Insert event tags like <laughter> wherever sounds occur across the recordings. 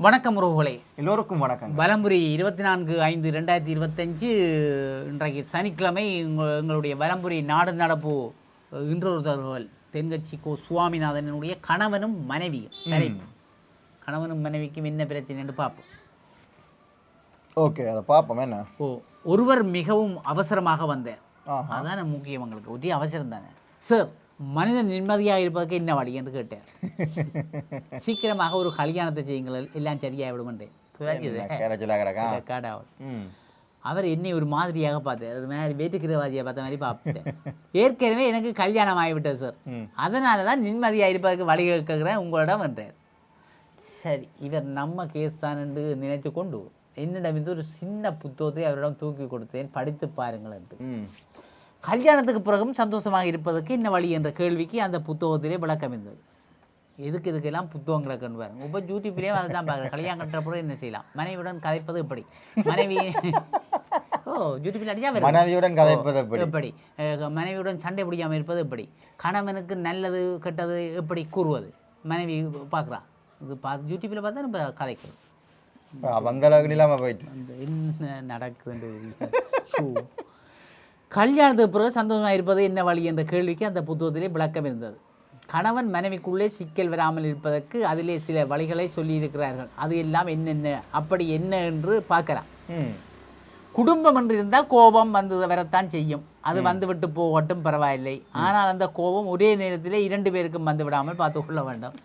வணக்கம் உறவுகளே. எல்லோருக்கும் வணக்கம் வலம்புரி இருபத்தி நான்கு ஐந்து ரெண்டாயிரத்தி இருபத்தஞ்சு இன்றைக்கு சனிக்கிழமை எங்களுடைய வலம்புரி நாடு நடப்பு இன்றொரு தகவல். தென்கட்சி கோ சுவாமிநாதனுடைய கணவனும் மனைவியும். தலைப்பு. கணவனும் மனைவிக்கும் என்ன பிரச்சனை என்று பார்ப்போம். ஓகே அதை பார்ப்போம். என்ன? ஓ ஒருவர் மிகவும் அவசரமாக வந்தார். ஆஹா. அதான முக்கியம் உங்களுக்கு. ஒரே அவசரம் தானே. சார் மனிதன் நிம்மதியாக இருப்பதற்கு என்ன வழி என்று கேட்டார் <laughs> சீக்கிரமாக ஒரு கல்யாணத்தை செய்யுங்கள் எல்லாம் சரியாக விடுமென்றேன் கேரச்சிலா கிடக்கா? காடாவல் ம். அவர் என்னை ஒரு மாதிரியாக பார்த்தார். அது மாதிரி வேட்டுக்கிரவாஜியை பார்த்த மாதிரி பார்த்துட்டேன். ஏற்கனவே எனக்கு கல்யாணம் ஆகிவிட்டது சார். அதனால தான் நிம்மதியாக இருப்பதற்கு வழி கேட்கிறேன் உங்களிடம் என்றார் சரி இவர் நம்ம கேஸ் தான் என்று நினைத்து கொண்டு என்னிடம் இருந்து ஒரு சின்ன புத்தகத்தை அவரிடம் தூக்கி கொடுத்தேன். படித்து பாருங்கள் என்று. கல்யாணத்துக்கு பிறகும் சந்தோஷமாக இருப்பதற்கு என்ன வழி என்ற கேள்விக்கு அந்த புத்தகத்திலே விளக்கம் இருந்தது. எதுக்கு இதுக்கெல்லாம் புத்தகம் கிடக்குன்னு பாருங்க. இப்போ யூடியூப்லேயே அதை தான் பார்க்குறேன். கல்யாணம் கட்டுற பிறகு என்ன செய்யலாம்? மனைவியுடன் கதைப்பது எப்படி? மனைவி ஓ யூடியூப்பில் அடிச்சா. மனைவியுடன் கதைப்பது எப்படி? எப்படி? மனைவியுடன் சண்டை பிடிக்காமல் இருப்பது எப்படி? கணவனுக்கு நல்லது கெட்டது எப்படி கூறுவது? மனைவி பார்க்குறான் இது பார்த்து யூடியூப்பில் பார்த்தா நம்ம கதைக்கிறோம் அந்த அளவுக்கு இல்லாமல் போயிட்டு என்ன நடக்குதுன்றது. கல்யாணத்துக்கு பிறகு சந்தோஷமாக இருப்பது என்ன வழி என்ற கேள்விக்கு அந்த புத்தகத்திலே விளக்கம் இருந்தது. கணவன் மனைவிக்குள்ளே சிக்கல் வராமல் இருப்பதற்கு அதிலே சில வழிகளை சொல்லியிருக்கிறார்கள். அது எல்லாம் என்னென்ன அப்படி என்ன என்று பார்க்கலாம். குடும்பம் என்று இருந்தால் கோபம் வந்து வரத்தான் செய்யும். அது வந்துவிட்டு போகட்டும் பரவாயில்லை. ஆனால் அந்த கோபம் ஒரே நேரத்தில் இரண்டு பேருக்கும் வந்து விடாமல் பார்த்து கொள்ள வேண்டும்.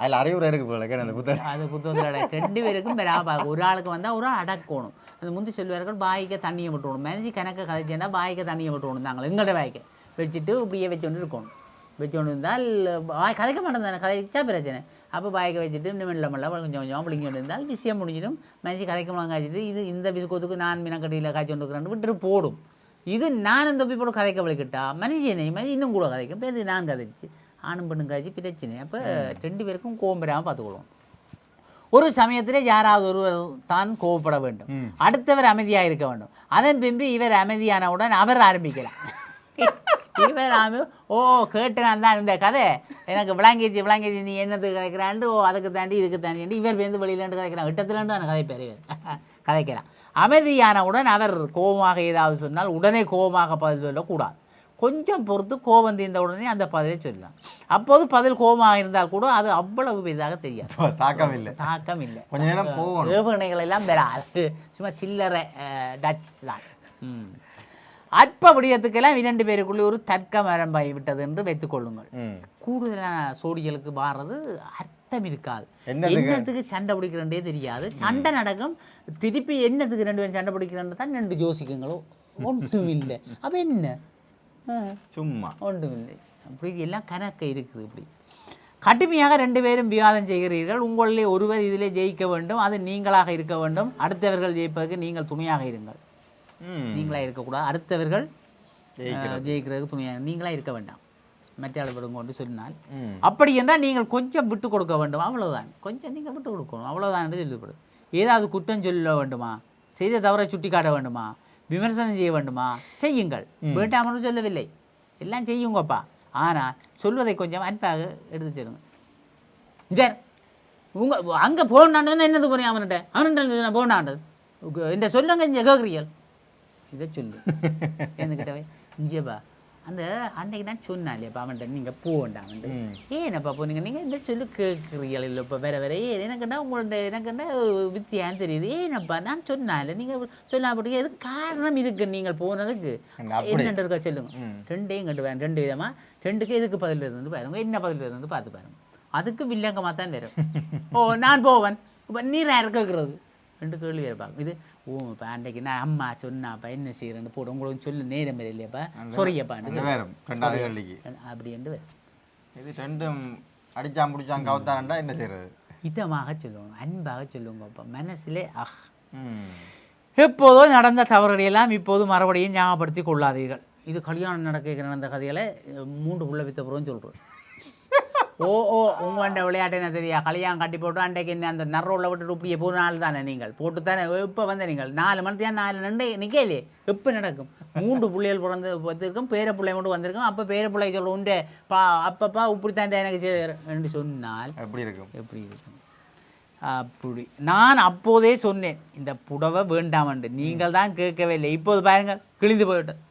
அதில் அறிவுரை இருக்கு போல அந்த புத்தகம். அது புத்தகத்தில் ரெண்டு பேருக்கும் பெறாம ஒரு ஆளுக்கு வந்தால் ஒரு ஆள் அடக்கணும். அந்த முந்தி சொல்வார்கள் பாய்க்க தண்ணியை விட்டுணும் மனசு கணக்க கதைச்சேன்னா பாய்க்க தண்ணியை விட்டுணும் நாங்கள் எங்கள்கிட்ட வாய்க்க. வச்சுட்டு இப்படியே வச்சுட்டு இருக்கணும். வச்சுட்டு இருந்தால் வாய் கதைக்க மாட்டேன் தானே கதைச்சா பிரச்சனை. அப்போ பாய்க்க வச்சுட்டு இன்னும் மெல்ல மெல்ல கொஞ்சம் கொஞ்சம் பிடிங்கிட்டு இருந்தால் விஷயம் முடிஞ்சிடும். மனசு கதைக்கமாக காய்ச்சிட்டு இது இந்த விசுக்கத்துக்கு நான் மீனக்கட்டியில் காய்ச்சி கொண்டுக்கிறேன் இருக்கிறேன் போடும். இது நான் இந்த தொப்பி போட கதைக்க வலிக்கிட்டா மனுஷனை மனுஷன் இன்னும் கூட கதைக்கும். இப்போ இது நான் கதைச்சு. ஆணும் பெண்ணும் காய்ச்சி பிரச்சனை அப்போ ரெண்டு பேருக்கும் கோவம் பெறாமல் பார்த்துக்கொள்வோம் ஒரு சமயத்திலே யாராவது ஒருவர் தான் கோவப்பட வேண்டும் அடுத்தவர் அமைதியாக இருக்க வேண்டும் அதன் பின்பு இவர் அமைதியானவுடன் அவர் ஆரம்பிக்கலாம் இவர் ஆமி ஓ கேட்டு நான் தான் இந்த கதை எனக்கு விளங்கிச்சு விளங்கிச்சு நீ என்னத்துக்கு கதைக்கிறான்ட்டு ஓ அதுக்கு தாண்டி இதுக்கு தாண்டி இவர் வந்து வெளியிலேருந்து கதைக்கிறான் விட்டத்துலேருந்து தான் கதை பேர் இவர் கதைக்கிறான் அமைதியானவுடன் அவர் கோபமாக ஏதாவது சொன்னால் உடனே கோபமாக பதில் சொல்லக்கூடாது கொஞ்சம் பொறுத்து கோபம் தீர்ந்த உடனே அந்த பதிலை சொல்லலாம். அப்போது பதில் கோபமாக இருந்தால் கூட அது அவ்வளவு பெரிதாக தெரியாது. <laughs> தாக்கம் இல்லை தாக்கம் இல்லை கொஞ்ச நேரம் ஏவுகணைகள் எல்லாம் வராது. சும்மா சில்லறை டச் தான். அற்ப விடயத்துக்கெல்லாம் இரண்டு பேருக்குள்ளே ஒரு தர்க்கம் ஆரம்பாகி விட்டது என்று வைத்துக் கொள்ளுங்கள். ம். கூடுதலான சோடிகளுக்கு மாறுறது அர்த்தம் இருக்காது? என்னத்துக்கு சண்டை பிடிக்கிறன்றே தெரியாது. சண்டை நடக்கும். திருப்பி என்னத்துக்கு ரெண்டு பேரும் சண்டை பிடிக்கிறன்னு தான் ரெண்டு யோசிக்குங்களோ? <laughs> ஒன்றும் இல்லை. அப்போ என்ன. சும்மா. ஒன்றுமில்லை. அப்படி எல்லாம் கணக்கு இருக்குது இப்படி. கடுமையாக ரெண்டு பேரும் விவாதம் செய்கிறீர்கள். உங்களிலே ஒருவர் இதிலே ஜெயிக்க வேண்டும். அது நீங்களாக இருக்க வேண்டும். அடுத்தவர்கள் ஜெயிப்பதற்கு நீங்கள் துணையாக இருங்கள். ம். நீங்களா இருக்கக்கூடாது. அடுத்தவர்கள் ஜெயிக்கிறதுக்கு துணையாக நீங்களா இருக்க வேண்டாம். மற்ற விடுங்க கொண்டு சொன்னால் அப்படி என்றால் நீங்கள் கொஞ்சம் விட்டு கொடுக்க வேண்டும். அவ்வளவுதான். கொஞ்சம் நீங்கள் விட்டு கொடுக்கணும். அவ்வளவுதான் என்று சொல்லப்படும் ஏதாவது குற்றம் சொல்ல வேண்டுமா? செய்த தவறை சுட்டி காட்ட வேண்டுமா? விமர்சனம் செய்ய வேண்டுமா? செய்யுங்கள். வேண்டாமனு சொல்லவில்லை. எல்லாம் செய்யுங்கப்பா. ஆனால் சொல்வதை கொஞ்சம் அன்பாக எடுத்து சொல்லுங்க சார் உங்க அங்கே போனான்னு என்னது போறேன் அவன்கிட்ட? அவன்கிட்ட போனாண்டது இந்த சொல்லுங்க இங்கே கேட்குறீர்கள் இதை சொல்லு. <laughs> என்கிட்டவே இஞ்சேப்பா அந்த அன்னைக்கு நான் சொன்னேன் இல்லையாப்பா அவன்கிட்ட நீங்கள் போக வேண்டாம் ம். ஏனப்பா போனீங்க நீங்கள் இந்த சொல்லு கேட்குறீர்கள் இல்லை இப்போ வேற வேற. ஏன் எனக்குன்னா உங்கள்ட்ட எனக்குன்னா வித்தியான்னு தெரியுது? ஏனப்பா நான் சொன்னால நீங்கள் சொல்லாப்பட்டீங்க எது காரணம் இருக்கு நீங்கள் போனதுக்கு. என்னென்று இருக்கா சொல்லுங்க. ரெண்டையும் கண்டு பாருங்க ரெண்டு விதமா. ரெண்டுக்கு எதுக்கு பதில் இருந்து பாருங்க என்ன பதில் இருந்து பார்த்து பாருங்க. அதுக்கு வில்லங்கமாக தான் வரும். <laughs> ஓ நான் போவன். இப்போ நீர் யார் கேட்குறது ரெண்டு கேள்வி இருப்பாங்க இது ஓ இப்போ அன்றைக்கு நான் அம்மா சொன்னாப்பா என்ன செய்கிறேன்னு போடு. உங்களுக்கு சொல்லு. நேரம் வரை இல்லையாப்பா? வேறும். ரெண்டாவது கேள்விக்கு. அப்படி என்று வரும் இது ரெண்டும் அடிச்சான் பிடிச்சான் கவுத்தான்டா என்ன செய்யறது? இதமாக சொல்லுவாங்க அன்பாக சொல்லுங்க அப்போ. மனசிலே அஹ். எப்போதோ நடந்த தவறுகளையெல்லாம் இப்போது மறுபடியும் ஞாபகப்படுத்தி கொள்ளாதீர்கள். இது கல்யாணம் நடக்க நடந்த கதைகளை மூன்று புள்ள வித்த புறம் சொல்கிறோம் ஓ ஓ உங்கள்கிட்ட விளையாட்டு என்ன தெரியா? கல்யாணம் கட்டி போட்டு அன்றைக்கு என்ன அந்த நரோவில் விட்டுட்டு இப்படியே போன நாள் தானே நீங்கள்? போட்டு தானே இப்போ வந்த நீங்கள்? நாலு மணித்தியா நாலு ரெண்டு நிற்கலையே எப்போ நடக்கும்? மூன்று பிள்ளைகள் பிறந்து வந்திருக்கும் பேர பிள்ளை மட்டும் வந்திருக்கும். அப்போ பேர பிள்ளை சொல்ல உண்டு பா அப்பப்பா இப்படித்தாண்டா எனக்கு செய்ய. என்று சொன்னால் எப்படி இருக்கும்? எப்படி இருக்கும்? அப்படி. நான் அப்போதே சொன்னேன் இந்த புடவை வேண்டாமண்டு நீங்கள் தான் கேட்கவே இல்லை. இப்போது பாருங்கள் கிழிந்து போயிட்டது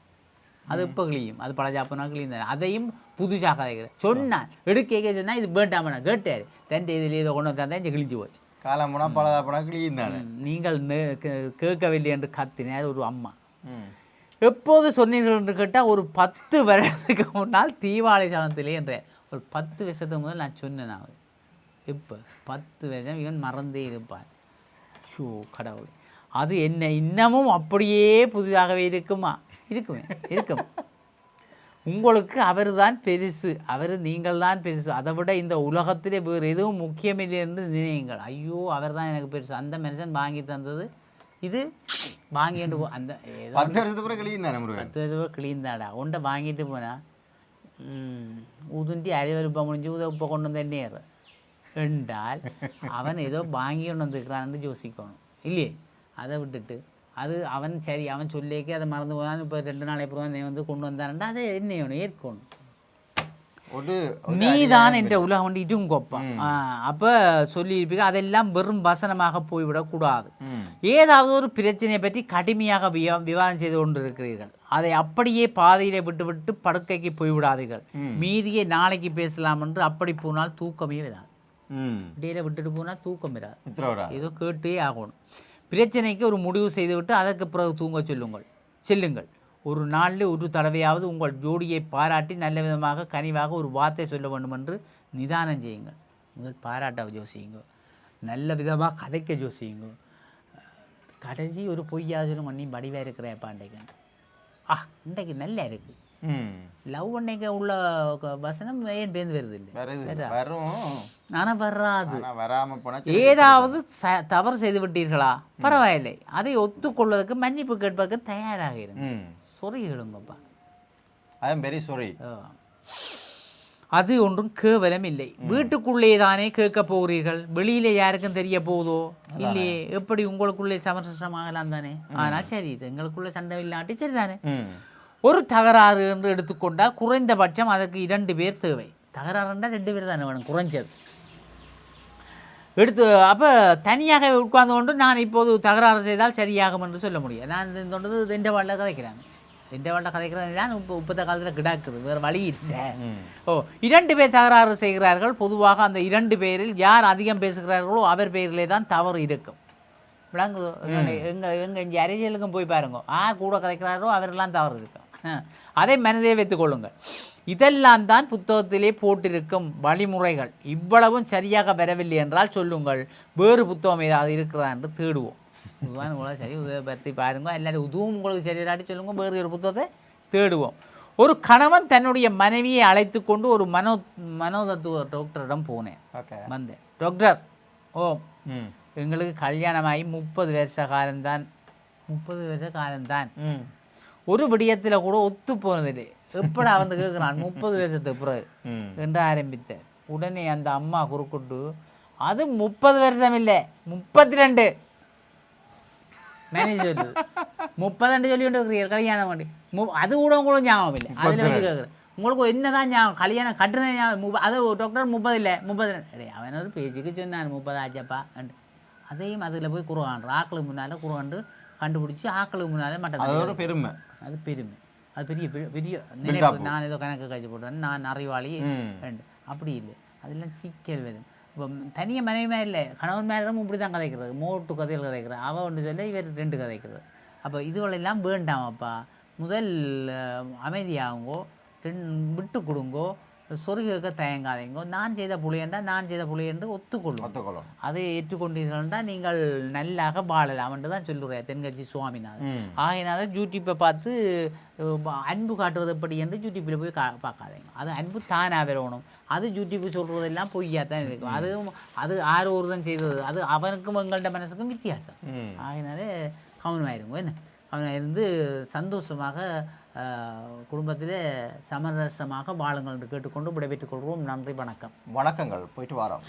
அது இப்போ கிழியும் அது பழஜாப்பனா கிழிந்த அதையும் புதுசாக கதைக்கிறேன் சொன்னான் எடுக்க சொன்னா இது வேண்டாமண்ணா கேட்டார். தன் இதில் இதை கொண்டு வந்தா இங்கே கிழிஞ்சு போச்சு. காலம் போனா பலதா போனா கிளியும் தானே நீங்கள் கேட்கவில்லை என்று கத்தினார் ஒரு அம்மா. எப்போது சொன்னீர்கள் என்று கேட்டால் ஒரு பத்து வருடத்துக்கு முன்னால் தீபாவளி சமயத்திலே என்ற ஒரு பத்து வருஷத்துக்கு முதல் நான் சொன்னேன் நான் இப்போ பத்து வருஷம் இவன் மறந்தே இருப்பான். ஷோ கடவுள். அது என்ன இன்னமும் அப்படியே புதிதாகவே இருக்குமா? இருக்குமே இருக்கும். உங்களுக்கு அவர் தான் பெருசு அவர் நீங்கள் தான் பெருசு. அதை விட இந்த உலகத்திலே வேறு எதுவும் முக்கியமில்லை என்று நினையுங்கள். ஐயோ அவர் தான் எனக்கு பெருசு. அந்த மனுஷன் வாங்கி தந்தது. இது வாங்கிட்டு போ அந்த பத்து வருஷத்துக்கு கிளியும் தானே பத்து ரூபா கிளீன் தாடா உண்டை வாங்கிட்டு போனா உதுண்டி அரைவருப்பா முடிஞ்சு உத உப்பை கொண்டு வந்து எண்ணெயர் என்றால் அவன் ஏதோ வாங்கி கொண்டு வந்துருக்கிறான்னு யோசிக்கணும். இல்லையே? அதை விட்டுட்டு அது அவன் சரி அவன் சொல்லிக்கே அதை மறந்து போனான். இப்போ ரெண்டு நாளைக்கு அப்புறம் நீ வந்து கொண்டு வந்தான்டா. அதை என்ன செய்யணும் ஏற்கணும். ஒரு நீ தான் என்ற உலகம் வந்து இதுவும் கொப்பான் அப்போ சொல்லியிருப்பீங்க அதெல்லாம் வெறும் வசனமாக போய்விடக்கூடாது. ஏதாவது ஒரு பிரச்சனையை பற்றி கடுமையாக விவா விவாதம் செய்து கொண்டிருக்கிறீர்கள். அதை அப்படியே பாதையிலே விட்டுவிட்டு படுக்கைக்கு போய்விடாதீர்கள். மீதியை நாளைக்கு பேசலாம் என்று அப்படி போனால் தூக்கமே வராது. விட்டுட்டு போனால் தூக்கம் வராது. ஏதோ கேட்டே ஆகணும். பிரச்சனைக்கு ஒரு முடிவு செய்துவிட்டு அதற்கு பிறகு தூங்க சொல்லுங்கள். செல்லுங்கள். ஒரு நாளில் ஒரு தடவையாவது உங்கள் ஜோடியை பாராட்டி நல்ல விதமாக கனிவாக ஒரு வார்த்தை சொல்ல வேண்டும் என்று நிதானம் செய்யுங்கள். முதல் பாராட்ட யோசியுங்க நல்ல விதமாக கதைக்க யோசியுங்க கடைசி ஒரு பொய்யா சொல்லும் பண்ணி வடிவாக இருக்கிறேப்பா இன்றைக்கு ஆ இன்றைக்கு நல்லா இருக்கு. ம். லவ் பண்ணைக்க உள்ள வசனம் ஏன் பேருந்து வருது இல்லை. வரும். ஆனால் வராது. ஆனா வராம போனா ஏதாவது ச- தவறு செய்து விட்டீர்களா? பரவாயில்லை. அதை ஒத்துக்கொள்வதற்கு மன்னிப்பு கேட்பதற்கு தயாராக இருங்க. சொறி இடுங்கப்பா ஐ எம் வெரி சாரி. அது ஒன்றும் கேவலம் இல்லை. வீட்டுக்குள்ளே தானே கேட்க போகிறீர்கள்? வெளியில யாருக்கும் தெரிய போகுதோ? இல்லையே. எப்படி உங்களுக்குள்ளே சமரசமாகலாம் தானே? ஆனால் சரி இது எங்களுக்குள்ள சண்டை இல்லாட்டி சரிதானே ம். ஒரு தகராறு என்று எடுத்துக்கொண்டால் குறைந்தபட்சம் அதற்கு இரண்டு பேர் தேவை. தகராறுண்டா ரெண்டு பேர் தானே வேணும் குறைஞ்சது. எடுத்து அப்போ தனியாக உட்கார்ந்து கொண்டு நான் இப்போது தகராறு செய்தால் சரியாகும் என்று சொல்ல முடியும். நான் இந்த தொண்டது ரெண்டு வாழ்ல கதைக்கிறேன் ரெண்டு வாழ்ல கதைக்கிறது தான் இப்போ இப்போத்த காலத்தில் கிடாக்குது. வேறு வழி இல்லை. ஓ இரண்டு பேர் தகராறு செய்கிறார்கள். பொதுவாக அந்த இரண்டு பேரில் யார் அதிகம் பேசுகிறார்களோ அவர் பேரிலே தான் தவறு இருக்கும். விளங்குதோ எங்கள் எங்கள் இங்கே அரசியலுக்கும் போய் பாருங்க. யார் கூட கதைக்கிறாரோ அவரெல்லாம் தவறு இருக்கும். ஆ. அதை மனதே வைத்துக் கொள்ளுங்கள். இதெல்லாம் தான் புத்தகத்திலே போட்டிருக்கும் வழிமுறைகள். இவ்வளவும் சரியாக வரவில்லை என்றால் சொல்லுங்கள். வேறு புத்தகம் ஏதாவது இருக்கிறதா என்று தேடுவோம். இதுதான் உங்களை சரி உதவி பற்றி பாருங்க. எல்லாரும் உதுவும் உங்களுக்கு சரி இல்லாட்டி சொல்லுங்க வேறு ஒரு புத்தகத்தை தேடுவோம். ஒரு கணவன் தன்னுடைய மனைவியை அழைத்து கொண்டு ஒரு மனோ மனோதத்துவ டாக்டரிடம் போனேன். வந்தேன். டாக்டர் ஓ எங்களுக்கு கல்யாணமாகி முப்பது வருஷ காலம்தான். முப்பது வருஷ காலம்தான். ஒரு விடயத்தில் கூட ஒத்து போனதில்லை. எப்படா வந்து கேட்குறான் முப்பது வருஷத்துக்கு பிறகு. என்று ஆரம்பித்தேன் உடனே அந்த அம்மா குறுக்கிட்டு அது முப்பது வருஷம் இல்லை முப்பத்தி ரெண்டு மேனேஜ் சொல்லுது. முப்பத்தெண்டு சொல்லி கொண்டு கல்யாணம் பண்ணி. அது கூட உங்களுக்கு ஞாபகம் இல்லை. அதில் வச்சு கேட்குறேன் உங்களுக்கு என்னதான் ஞாபகம் கல்யாணம் கட்டுனது ஞாபகம் அது டாக்டர் முப்பது இல்லை முப்பது ரெண்டு அவன் ஒரு பேச்சுக்கு சொன்னான் முப்பது ஆச்சப்பா. அதையும் அதில் போய் குருவான் ஆக்களுக்கு முன்னால் குருவாண்டு கண்டுபிடிச்சி ஆக்களுக்கு முன்னாலே அது மட்டன் ஒரு பெருமை. அது பெருமை. அது பெரிய பெரிய- நினைப்பு நான் ஏதோ கணக்கு கழிச்சு போட்டேன். நான் அறிவாளி. ரெண்டு. அப்படி இல்லை. அதெல்லாம் சிக்கல் வரும் இப்போ தனியாக மனைவி மாதிரி இல்லை. கணவன் மேலும் இப்படி தான் கதைக்கிறது. மோட்டு கதைகள் கதைக்கிறது. அவள் ஒன்று சொல்ல இவர் ரெண்டு கதைக்கிறது. அப்போ இதுகளெல்லாம் வேண்டாமப்பா முதல் அமைதியாகுங்கோ ரெண் விட்டு கொடுங்கோ சொருக தயங்காதீங்கோ நான் செய்த புலியண்டா நான் செய்த புலி என்று ஒத்துக்கொள்ளும். ஒத்துக்கொள்ளும். அதை ஏற்றுக்கொண்டீர்கள்டா நீங்கள் நல்லாக வாழலாம் என்று தான் சொல்லுறேன் தென்கட்சி சுவாமிநாதன். ஆகையினால யூடியூப்பை பார்த்து அன்பு காட்டுவது எப்படி என்று யூடியூப்பில் போய் கா பார்க்காதீங்க. அது அன்பு தானாக வரணும் அது யூடியூப் சொல்கிறதெல்லாம் பொய்யா தான் இருக்கும். அது அது ஆறு ஒருதன் செய்தது. அது அவனுக்கும் எங்கள்ட மனசுக்கும் வித்தியாசம். ம். ஆகையினால கவனமாயிருங்க. என்ன? கவனம் இருந்து சந்தோஷமாக குடும்பத்திலே சமரசமாக வாழுங்கள் என்று கேட்டுக்கொண்டு விடைபெற்றுக் கொள்வோம். நன்றி வணக்கம். வணக்கங்கள். போயிட்டு வரோம்.